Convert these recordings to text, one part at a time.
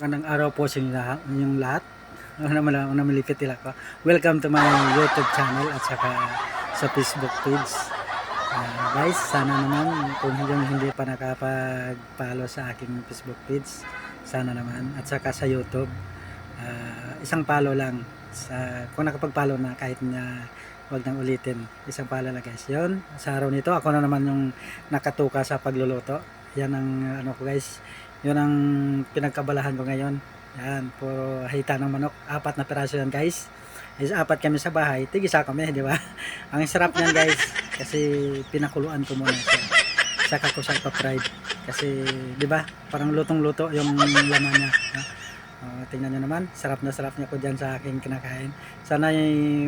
Magandang araw po sa. Inyong lahat. Ano naman lang, una malipit nila ko. Welcome to my YouTube channel at saka sa Facebook page. Ah, guys, sana naman kung yung hindi pa nakapag-follow sa aking Facebook page, sana naman. At saka sa YouTube, ah, isang follow lang. Sa, kung nakapag-follow na kahit na wag nang ulitin. Isang follow lang guys. Yun, sa araw nito, ako na naman yung nakatuka sa pagluluto. Yan ang ano ko guys. Yun ang pinagkabalahan ko ngayon. Yan, puro hita ng manok. Apat na peraso yan guys. Is apat kami sa bahay. Tigisa kami, di ba? Ang sarap niyan guys. Kasi pinakuluan ko muna siya. Saka ko sa ipa-fried. Kasi, di ba? Parang lutong-luto yung laman niya. Oh, tingnan nyo naman, sarap na sarap niya ko dyan sa aking kinakain. Sana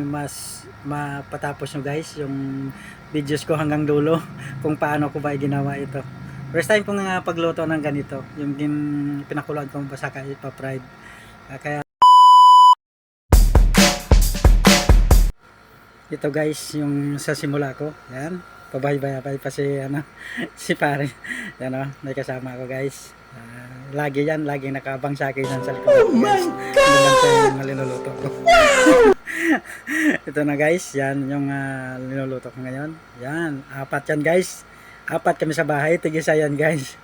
mas mapatapos nyo guys yung videos ko hanggang dulo kung paano ko ba ginawa ito. First time ko nga pagluto ng ganito, yung din pinakuluan ko pa sa ipa-fried. Ah, kaya ito guys, yung sa simula ko, yan, pabay-bay pa si, ano, si pare, yan o, may kasama ako guys. Ah, lagi yan, lagi nakabang sa akin sa likod. Oh my God! yung linuluto ko. ito na guys, yan yung ah, linuluto ko ngayon. Yan, apat yan guys. Apat kami sa bahay, tigisa yan guys.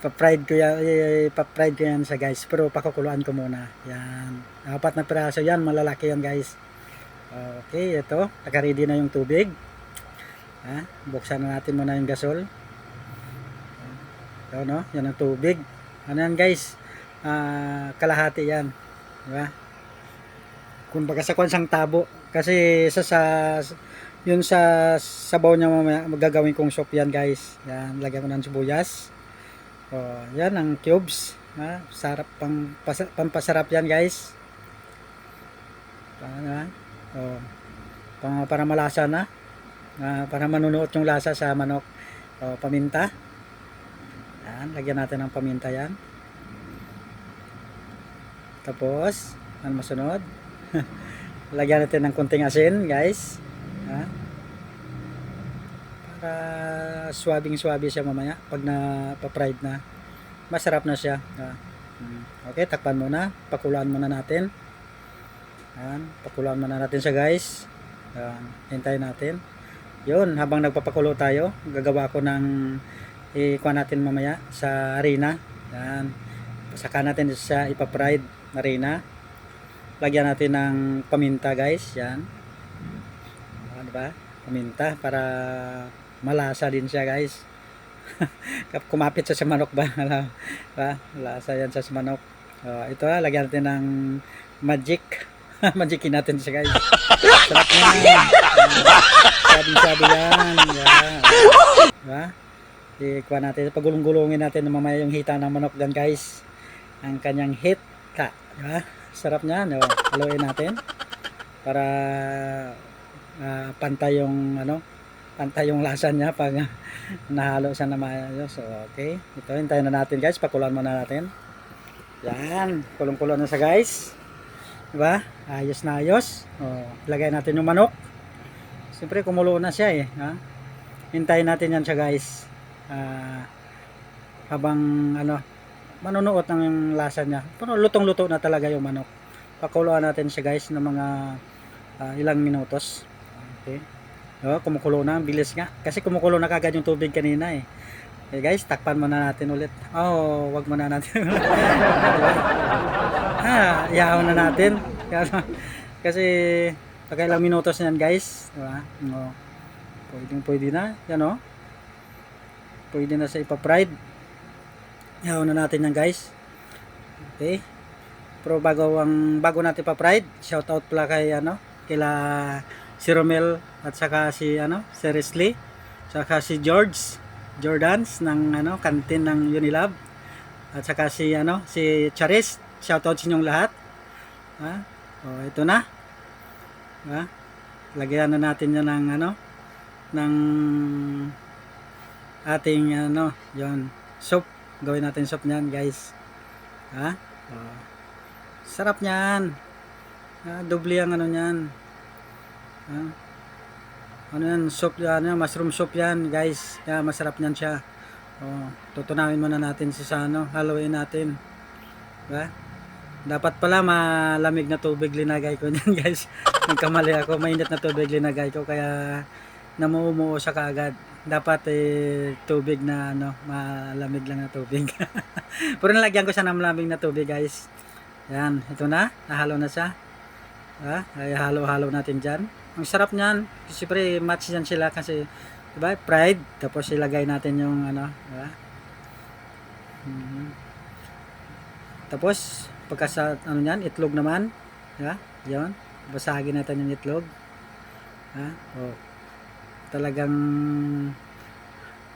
Pa-fried ko yan, eh, pa-fried ko yan sa guys. Pero pakukuluan ko muna. Yan. Apat na piraso yan, malalaki yan guys. Okay, ito. Naka-ready na yung tubig. Ha? Buksan na natin muna yung gasol. Ito, no? Yan ang tubig. Ano yan, guys? Ah, kalahati yan. Di ba? Kung baga sa kwansang tabo. Kasi sa, sa yun sa sabaw niya mamaya magagawin kong soup yan guys. Yan lagyan ko ng sibuyas. Oh, yan ang cubes. Ha? sarap pang pasa, pampasarap yan guys. Para, oh, pang, para malasa na. Ah, para manunuot yung lasa sa manok. Oh, paminta. Yan lagyan natin ng paminta yan. Tapos ano masunod? Lagyan natin ng kunting asin guys ha? para swabing swabe siya mamaya pag na pa-fried na masarap na siya. Ha? Mm. okay takpan muna. Pakuluan muna natin. Yan pakuluan muna natin siya guys. Yan hintayin natin. Yun habang nagpapakulo tayo gagawa ko ng ikuha natin mamaya sa arena. Yan saka natin siya ipa-fried na arena. Lagyan natin ng paminta guys. Yan di ba? Paminta para malasa din siya guys. Kumapit siya sa manok ba? Ba? Lasa yan sa manok. Oh, ito ha lagyan natin ng magic. Magicin natin siya guys. Sarap yan sabi sabi yan. Yan diba ikuha natin. Pagulong-gulungin natin na mamaya yung hita ng manok dan guys. Ang kanyang hita. Diba sarap niya no? haluin natin. Para ah, pantay yung ano pantay yung lasa niya pag ah, nahalo siya na maayos. So okay. Ito hintayin na natin guys. Pakulan muna natin. Yan. Kulong-kulong na sa guys. Diba? Ayos na ayos. Oh, lagay natin yung manok. Siyempre kumulo na siya eh. Ha? hintayin natin yan siya guys. Ah, habang ano manunuot ng yung lasa niya. Pero lutong-luto na talaga yung manok. Pakuluan natin siya guys ng mga ah, ilang minutos okay oh, kumukulo na ang bilis nga kasi kumukulo na kagad yung tubig kanina eh Okay guys, takpan muna natin ulit. Oh, wag muna natin. Diba? ha, ihaw na natin. Kasi pagka ilang minutos na yan guys, diba? Oh, pwedeng pwede na, yan oh. Pwede na sa ipa-fried. Ihaw na natin yan guys. Okay. Pero bago ang bago natin pa-fried, shout out pala kay ano, kila si Romel at saka si ano, si Risley, saka si George Jordans ng ano, kantin ng Unilab. At saka si ano, si Charis. Shout out sa inyong lahat. Ha? O, ito na. Ha? Lagyan na natin 'yan ng ano, ng ating ano, 'yon, soup. Gawin natin soup niyan, guys. Ha? O. Sarap niyan. Ha, doble ang ano niyan. Ha? Ano yan, soup yan, ano, mushroom soup yan, guys. Kaya masarap niyan siya. Oh, tutunawin muna natin si sa ano, haluin natin. Diba? Dapat pala malamig na tubig linagay ko niyan guys. Nagkamali ako, mainit na tubig linagay ko kaya namumuo siya kaagad. Dapat eh, tubig na ano, malamig lang na tubig. Pero nalagyan ko siya ng malamig na tubig guys. Yan, ito na, nahalo na siya. Ah, ay halo-halo natin dyan. Ang sarap niyan. Siyempre, match yan sila kasi, diba, pride. Tapos ilagay natin yung, ano, diba? Mhm. Tapos, pagka ano yan, itlog naman. Diba? Yan. Basagin natin yung itlog. Ha? O, talagang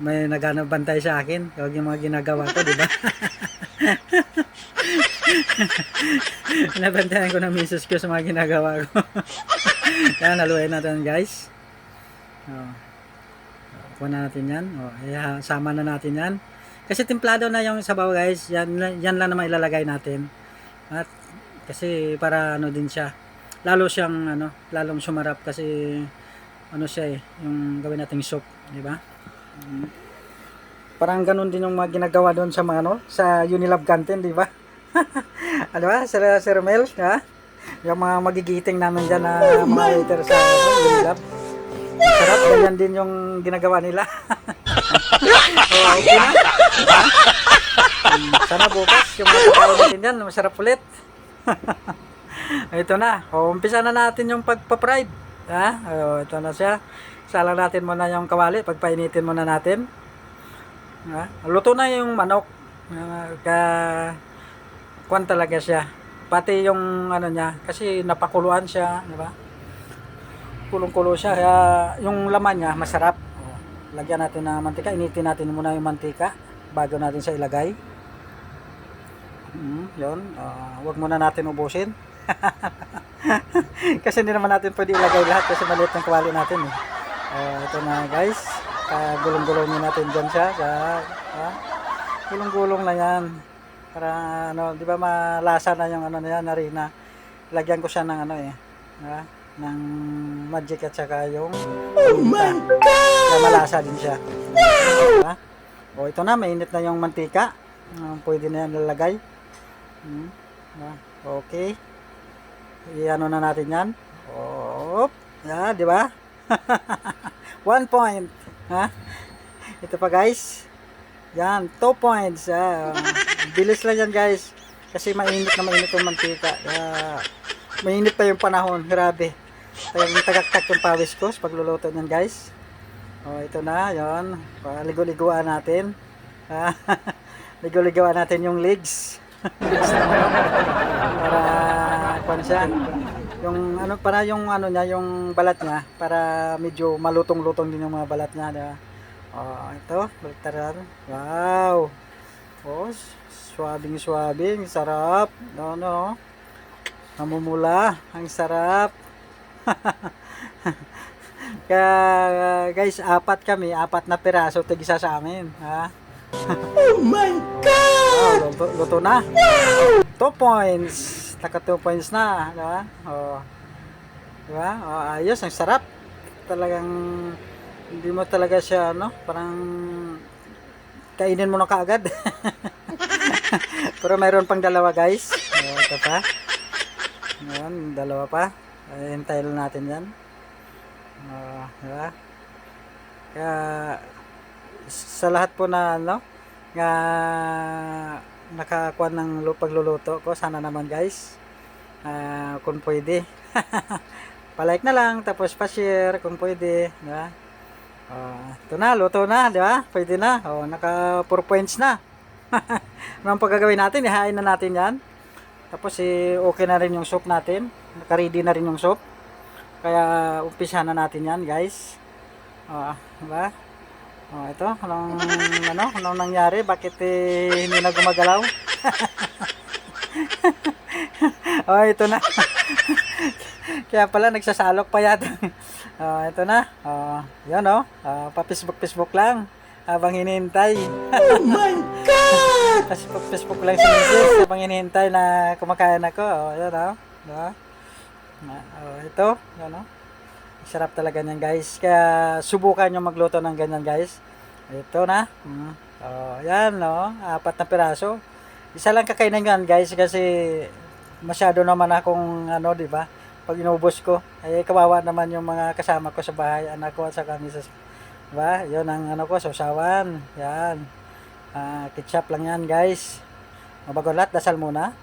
may naghanap bantay sa akin. Huwag yung mga ginagawa ko, di ba? Nabantayan ko ng misis ko sa mga ginagawa ko. Kaya naluin natin guys. Oh. Kuha na natin yan. Oh, yeah, sama na natin yan. Kasi templado na yung sabaw guys. Yan, yan lang naman ilalagay natin. At kasi para ano din siya. Lalo siyang ano, lalong sumarap kasi ano siya eh, yung gawin nating soup, di ba? Parang ganun din yung mga ginagawa doon sa mga ano, sa Unilab Canteen, di ba? ano ba, Sir, Sir Mel, ha? Yung mga magigiting namin dyan na mga waiter sa Unilab. Sarap, ganyan din yung ginagawa nila. oh, okay na. Sana bukas, yung mga kakain natin dyan, masarap ulit. ito na, o, umpisa na natin yung pagpa-pride. Ha? O, ito na siya. Salang natin muna yung kawali, pagpainitin muna natin. Ha? Luto na yung manok. Uh, ka kwan talaga siya. Pati yung ano niya, kasi napakuluan siya, di ba? Kulong-kulo siya, kaya yung laman niya masarap. Lagyan natin ng mantika, initin natin muna yung mantika bago natin siya ilagay. Mm, yun, Ah, wag muna natin ubusin. kasi hindi naman natin pwede ilagay lahat kasi maliit ng kawali natin eh. Ah, ito na guys, gulong-gulongin natin dyan siya. Sa, ah, gulong-gulong na yan. Para ano, di ba malasa na yung ano na yan, narina. Lagyan ko siya ng ano eh, ah, ng magic at saka yung Oh my God! Kaya malasa din siya. Diba? O ito na, mainit na yung mantika. Ah, pwede na yan lalagay. Hmm. Okay. I-ano na natin yan. Op. Yeah, di ba? One point. Ha? Ito pa guys. Yan, two points. Ah, bilis lang yan guys. Kasi mainit na mainit yung mantika. Ah, mainit pa yung panahon. Grabe. Talagang tagaktak yung pawis ko sa pagluluto niyan guys. Oh, ito na, yon. Ligo-liguan natin. Ah, Ligo-liguan natin yung legs. Para kwan siya. Yung ano para yung ano niya, yung balat niya para medyo malutong-lutong din yung mga balat niya, di ba? Oh, ito. Wow. Oh, swabing-swabing, sarap. No, no. Namumula, ang sarap. Kaya guys, apat kami, apat na piraso tigisa sa amin, ha? oh my god! Oh, luto, luto na. 2 points. Taka 2 points na, di ba? Oh. Di ba? Oh, ayos, ang sarap. Talagang hindi mo talaga siya ano, parang kainin mo na kaagad. Pero mayroon pang dalawa, guys. Oh, ito pa. Ayan, dalawa pa. Ay, hintayin lang natin yan. Ah, di ba? Kaya, sa lahat po na, ano, nga nakakuha ng lu- pagluluto ko, sana naman guys, ah, kung pwede. Palike na lang, tapos pa-share kung pwede, di Ah, ito na, luto na, di ba? Pwede na. Oh, naka 4 points na. Anong pagkagawin natin? Ihain na natin yan. Tapos eh, okay na rin yung soup natin. Naka-ready na rin yung soup. Kaya umpisa na natin yan, guys. Oh, di ba? Oh, ito, anong ano, anong nangyari? Bakit eh, hindi na gumagalaw? oh, ito na. Kaya pala nagsasalok pa yata. oh, ito na. Oh, 'yan oh. Uh, pa-Facebook Facebook lang habang hinihintay. oh my god. Facebook Facebook lang si Mrs. habang hinihintay na kumakain ako. Oh, 'yan oh. Diba? Oh, ito, 'yan oh. Sarap talaga niyan guys. Kaya subukan nyo magluto ng ganyan guys. Ito na. Mm. Oh, yan no. Apat na piraso. Isa lang kakainin yan guys kasi masyado naman akong ano, di ba? Pag inubos ko, ay kawawa naman yung mga kasama ko sa bahay, anak ko at sa kami sa di ba? Yun ang ano ko, sausawan. Yan. Ah, ketchup lang yan guys. Mabago lahat, dasal muna.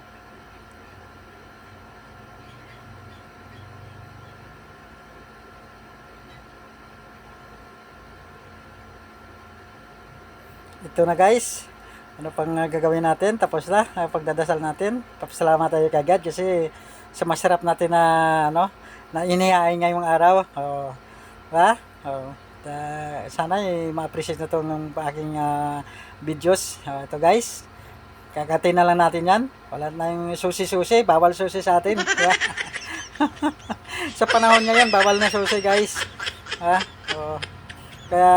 Ito na guys. Ano pang uh, gagawin natin? Tapos na ang pagdadasal natin. Papasalamat tayo kagad kasi sa masarap natin na ano na inihain ngayong araw. Oh, ba? Oh, ta- sana eh, ma-appreciate na to ng aking ah, videos. Ah, ito guys. Kakatin na lang natin yan. Wala na yung susi-susi. Bawal susi sa atin. Sa panahon ngayon, bawal na susi guys. Ha? Oh. Kaya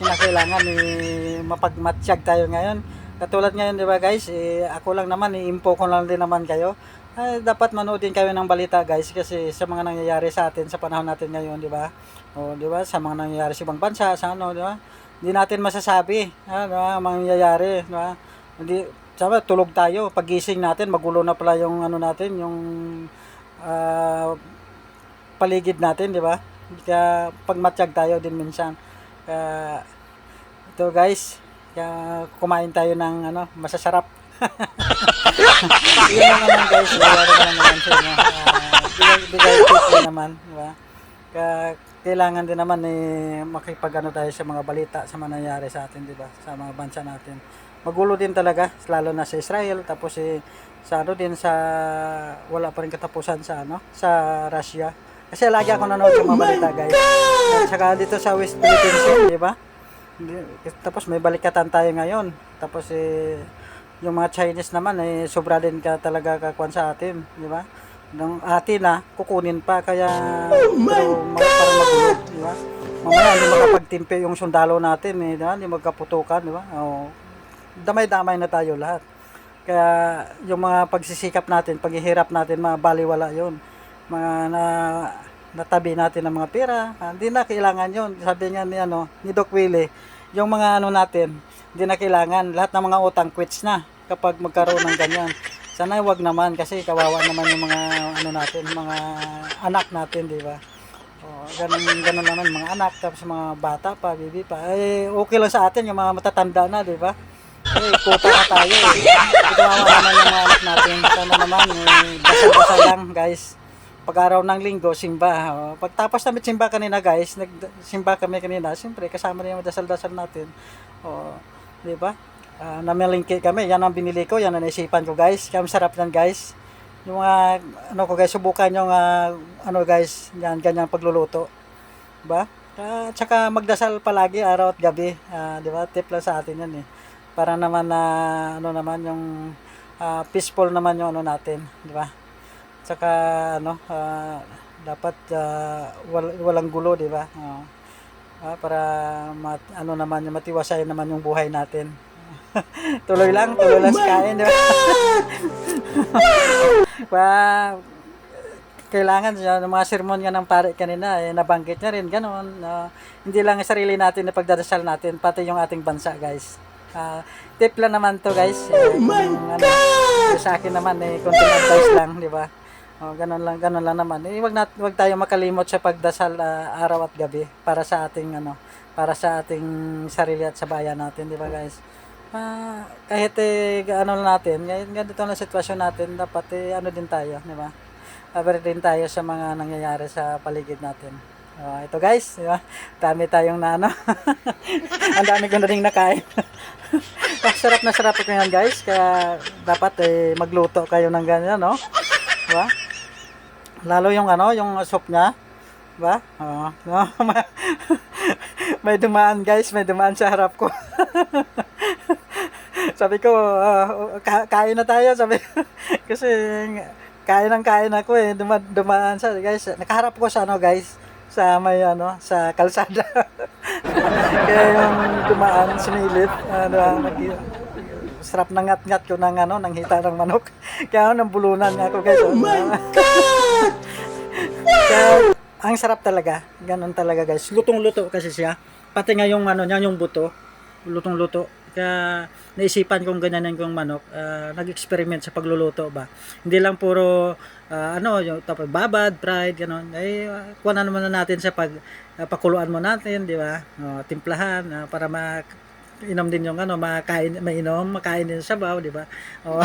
kinakailangan eh, mapagmatsyag tayo ngayon. Katulad ngayon, di ba guys, eh, ako lang naman, i-info ko lang din naman kayo. Ay, dapat manood din kayo ng balita guys kasi sa mga nangyayari sa atin sa panahon natin ngayon, di ba? O, di ba? Sa mga nangyayari sa ibang bansa, sa ano, di ba? Hindi natin masasabi, ha, di ba? Ang mangyayari, di ba? Hindi, sabi, tulog tayo. Pagising natin, magulo na pala yung ano natin, yung ah, paligid natin, di ba? Kaya pagmatsyag tayo din minsan. Kaya ito guys, kaya kumain tayo ng ano, masasarap. Yun lang naman guys, wala ko lang naman sa inyo. Bigay, bigay tip lang naman, di ba? Kailangan din naman eh makipag ano tayo sa mga balita sa mga nangyayari sa atin, di ba? Sa mga bansa natin. Magulo din talaga, lalo na sa Israel, tapos eh, sa ano din sa wala pa rin katapusan sa ano, sa Russia. Kasi lagi ako nanonood sa mga balita, guys. At saka dito sa West Philippines, eh, di ba? Tapos may balikatan tayo ngayon. Tapos eh, yung mga Chinese naman eh sobra din ka talaga kakuan sa atin, di ba? Nung atin na kukunin pa kaya pero mag, parang magulo, di ba? Mamaya hindi makapagtimpe yung sundalo natin eh, di ba? Hindi magkaputukan, di ba? Oo. Damay-damay na tayo lahat. Kaya yung mga pagsisikap natin, paghihirap natin, mga baliwala yun. Mga na, natabi natin ng mga pera, ah, hindi na kailangan yun. Sabi nga ni, ano, ni Doc Willie, yung mga ano natin, hindi na kailangan. Lahat ng mga utang quits na kapag magkaroon ng ganyan. Sana wag naman kasi kawawa naman yung mga ano natin, mga anak natin, di ba? Oh, ganun, ganun naman mga anak tapos mga bata pa, bibi pa. Eh okay lang sa atin yung mga matatanda na, di ba? Eh kuta na tayo. Eh. Kawawa naman yung mga anak natin. Sana naman eh, dasal-dasal lang, guys. Pag araw ng linggo, simba. Oh, pagtapos namin simba kanina, guys, nagsimba kami kanina. Siyempre, kasama na yung dasal-dasal natin. Oh, di ba? Ah, namalingki kami. Yan ang binili ko. Yan ang naisipan ko, guys. Kaya masarap yan, guys. Yung mga, ano ko, guys, subukan yung, ah, ano, guys, yan, ganyan pagluluto. Ba? At saka magdasal palagi, araw at gabi. Ah, di ba? Tip lang sa atin yan, eh. Para naman na, ano naman, yung ah, peaceful naman yung ano natin. Di ba? Tsaka, ano, ah, dapat ah, wal- walang gulo, di ba? Oo. Ah, para mat, ano naman, yung matiwasayan naman yung buhay natin. tuloy lang, tuloy lang sa kain, di ba? pa, kailangan siya, ng mga sermon nga ng pare kanina, eh, nabanggit niya rin, gano'n. na hindi lang ang sarili natin na pagdadasal natin, pati yung ating bansa, guys. Ah, tip lang naman to guys. Oh my ano, Sa akin naman, eh, konting advice lang, di ba? Oh, ganun lang, ganun lang naman. Eh, wag nat wag tayo makalimot sa pagdasal ah, araw at gabi para sa ating ano, para sa ating sarili at sa bayan natin, di ba, guys? Ah, kahit eh, ano lang natin, ngayon ganito na sitwasyon natin, dapat eh, ano din tayo, di ba? Aware din tayo sa mga nangyayari sa paligid natin. Oh, ito guys, di ba? Dami tayong na ano. Ang dami ko na rin nakain. sarap na sarap ko yan guys, kaya dapat eh, magluto kayo ng ganyan, no? Di ba? Lalo yung ano, yung soup niya. Ba? Oo. may dumaan guys, may dumaan sa harap ko. sabi ko, ah, ka- kain na tayo, sabi Kasi kain ng kain ako eh, Duma, dumaan sa guys. Nakaharap ko sa ano guys, sa may ano, sa kalsada. Kaya yung dumaan, sinilip, ano, nag sarap na ngat-ngat ko ng ano, ng hita ng manok. Kaya nang bulunan ako guys. Oh my God! Kaya, ang sarap talaga. Ganon talaga guys. Lutong-luto kasi siya. Pati nga yung ano niya, yung buto. Lutong-luto. Kaya naisipan kong ganyanin kong manok, ah, nag-experiment sa pagluluto ba. Hindi lang puro ah, ano, yung tapos babad, fried, gano'n. Ay, uh, kuha na naman na natin sa pag ah, pakuluan mo natin, di ba? O, timplahan ah, para ma inom din yung ano, makain, mainom, makain din sa sabaw, di ba? O,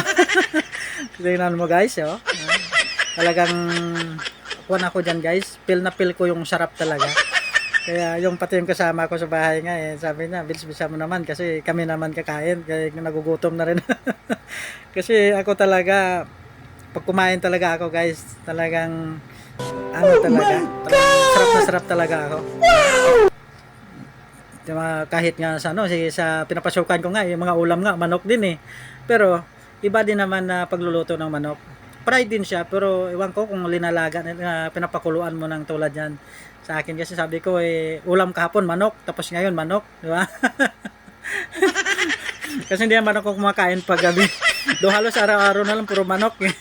tingnan mo guys, oh. Talagang kuha na ko dyan guys. Feel na feel ko yung sarap talaga. Kaya yung pati yung kasama ko sa bahay nga eh, sabi niya, bilis-bisa mo naman kasi kami naman kakain, kaya nagugutom na rin. kasi ako talaga, pag kumain talaga ako guys, talagang, ano talaga, talagang sarap na sarap talaga ako. Diba, kahit nga sa ano, sige, sa pinapasukan ko nga, yung mga ulam nga, manok din eh. Pero, iba din naman na pagluluto ng manok. Pride din siya, pero iwan ko kung linalaga, na pinapakuluan mo ng tulad yan. Sa akin kasi sabi ko, eh, ulam kahapon, manok, tapos ngayon, manok, di ba? kasi hindi naman ako kumakain pag gabi. Do halos araw-araw na lang puro manok eh.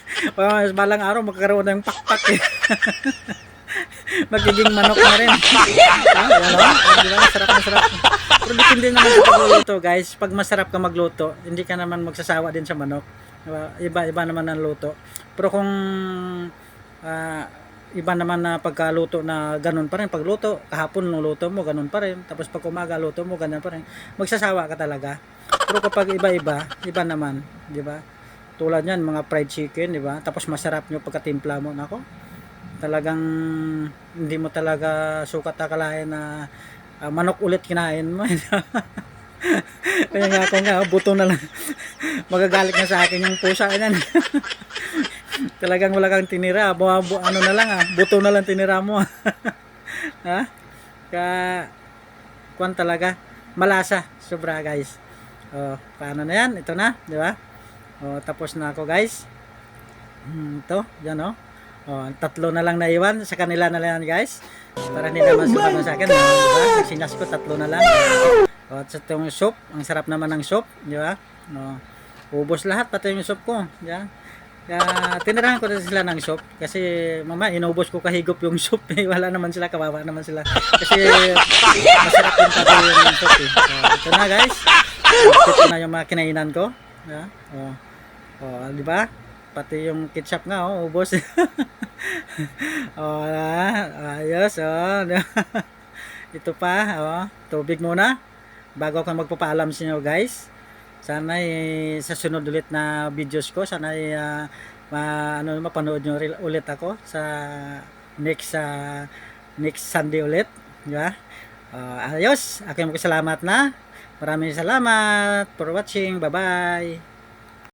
Balang araw magkakaroon ng pakpak eh. Magiging manok na rin. Ah, yan o. Di ba? Masarap, masarap. Pero depende naman sa pagluluto, guys. Pag masarap ka magluto, hindi ka naman magsasawa din sa manok. Diba? Iba-iba naman ang luto. Pero kung ah, iba naman na pagkaluto na ganun pa rin. Pagluto, kahapon nung luto mo, ganun pa rin. Tapos pag umaga luto mo, ganun pa rin. Magsasawa ka talaga. Pero kapag iba-iba, iba naman. Di ba? Tulad yan, mga fried chicken, di ba? Tapos masarap nyo pagkatimpla mo. Nako, talagang hindi mo talaga sukat akalain na ah, manok ulit kinain mo. Kaya nga ako nga, buto na lang. Magagalit na sa akin yung pusa yan. Talagang wala kang tinira. Bu, bu, ano na lang ah, buto na lang tinira mo. ha? Kaya, kwan talaga. Malasa, sobra guys. Oh, paano na yan? Ito na, di ba? Oh, tapos na ako guys. Hmm, ito, yan oh. Oh, tatlo na lang naiwan sa kanila na lang guys. Para hindi naman sumagot sa akin. Oh, diba? Nagsinas ko tatlo na lang. Oh, at sa itong soup, ang sarap naman ng soup, di ba? Oh, ubos lahat pati yung soup ko, di ba? Kaya tinirahan ko na sila ng soup kasi mama inubos ko kahigop yung soup eh. Wala naman sila, kawawa naman sila. Kasi masarap yung pati yung soup eh. Oh, ito na guys. Ito na yung mga kinainan ko. Yeah. Oh. Oh, di ba? Pati yung ketchup nga oh, ubos. oh, ayos oh. Ito pa, oh. Tubig muna bago ako magpapaalam sa inyo guys. Sana eh, sa sunod ulit na videos ko, sana eh, ah, ma, ano, mapanood nyo ulit ako sa next sa next Sunday ulit. Di ba? Ah, ayos, aking salamat na. Maraming salamat for watching. Bye-bye.